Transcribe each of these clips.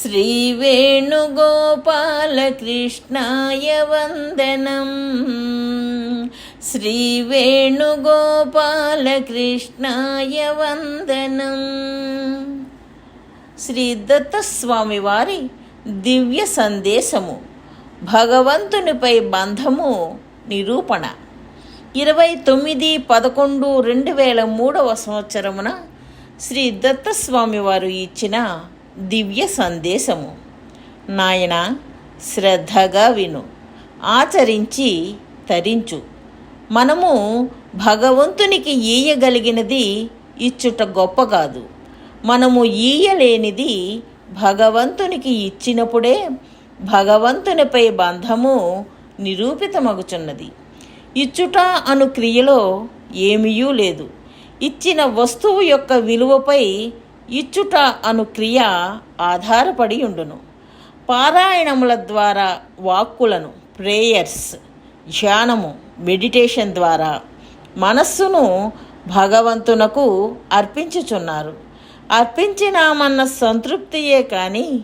श्रीवेणुगोपालकृष्णाय वन्दनम् శ్రీవేణుగోపాలకృష్ణాయ వందనం శ్రీ దత్తస్వామి వారి దివ్య సందేశము భగవంతునిపై బంధము నిరూపణ ఇరవై తొమ్మిది పదకొండు రెండు వేల మూడవ సంవత్సరమున శ్రీ దత్తస్వామి వారు ఇచ్చిన దివ్య సందేశము. నాయన శ్రద్ధగా విను. ఆచరించి తరించు. మనము భగవంతునికి ఈయగలిగినది ఇచ్చుట గొప్ప కాదు. మనము ఈయలేనిది భగవంతునికి ఇచ్చినప్పుడే భగవంతునిపై బంధము నిరూపితమగుచున్నది. ఇచ్చుట అను క్రియలో ఏమీయూ లేదు. ఇచ్చిన వస్తువు యొక్క విలువపై ఇచ్చుట అను క్రియ ఆధారపడి ఉండును. పారాయణముల ద్వారా వాక్కులను ప్రేయర్స్ ధ్యానము మెడిటేషన్ ద్వారా మనస్సును భగవంతునకు అర్పించుచున్నారు. అర్పించినామన్న సంతృప్తియే కానీ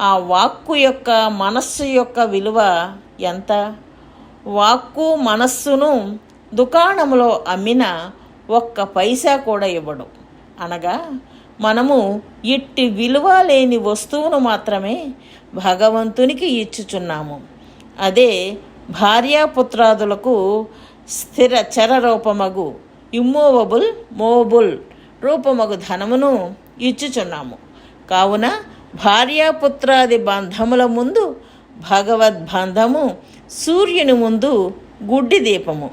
ఆ వాక్కు యొక్క మనస్సు యొక్క విలువ ఎంత? వాక్కు మనస్సును దుకాణంలో అమ్మిన ఒక్క పైసా కూడా ఇవ్వడం. అనగా మనము ఇట్టి విలువ లేని వస్తువును మాత్రమే భగవంతునికి ఇచ్చుచున్నాము. అదే భార్యాపుత్రాదులకు స్థిర చర రూపమగు ఇమ్మూవబుల్ మోబుల్ రూపమగు ధనమును ఇచ్చుచున్నాము. కావున భార్యాపుత్రాది బంధముల ముందు భగవద్బంధము సూర్యుని ముందు గుడ్డి దీపము.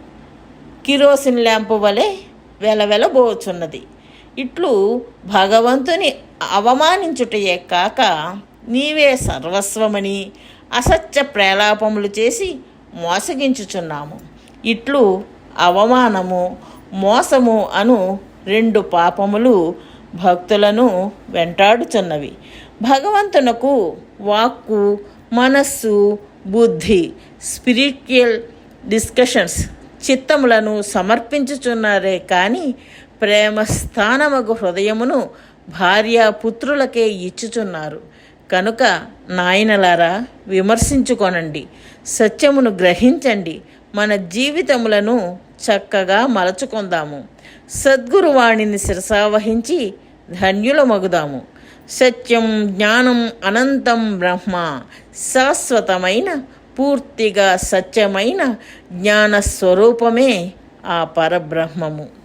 కిరోసిన్ ల్యాంపు వలె వెలవెలబోచున్నది. ఇట్లు భగవంతుని అవమానించుటయే కాక నీవే సర్వస్వమని అసత్య ప్రేలాపములు చేసి మోసగించుచున్నాము. ఇట్లు అవమానము మోసము అను రెండు పాపములు భక్తులను వెంటాడుచున్నవి. భగవంతునకు వాక్కు మనస్సు బుద్ధి స్పిరిచువల్ డిస్కషన్స్ చిత్తములను సమర్పించుచున్నారే కానీ ప్రేమస్థానమగు హృదయమును భార్యాపుత్రులకే ఇచ్చుచున్నారు. కనుక నాయనలారా విమర్శించుకొనండి. సత్యమును గ్రహించండి. మన జీవితములను చక్కగా మలచుకుందాము. సద్గురువాణిని శిరసావహించి ధన్యులమగుదాము. సత్యం జ్ఞానం అనంతం బ్రహ్మ. శాశ్వతమైన పూర్తిగా సత్యమైన జ్ఞాన స్వరూపమే ఆ పరబ్రహ్మము.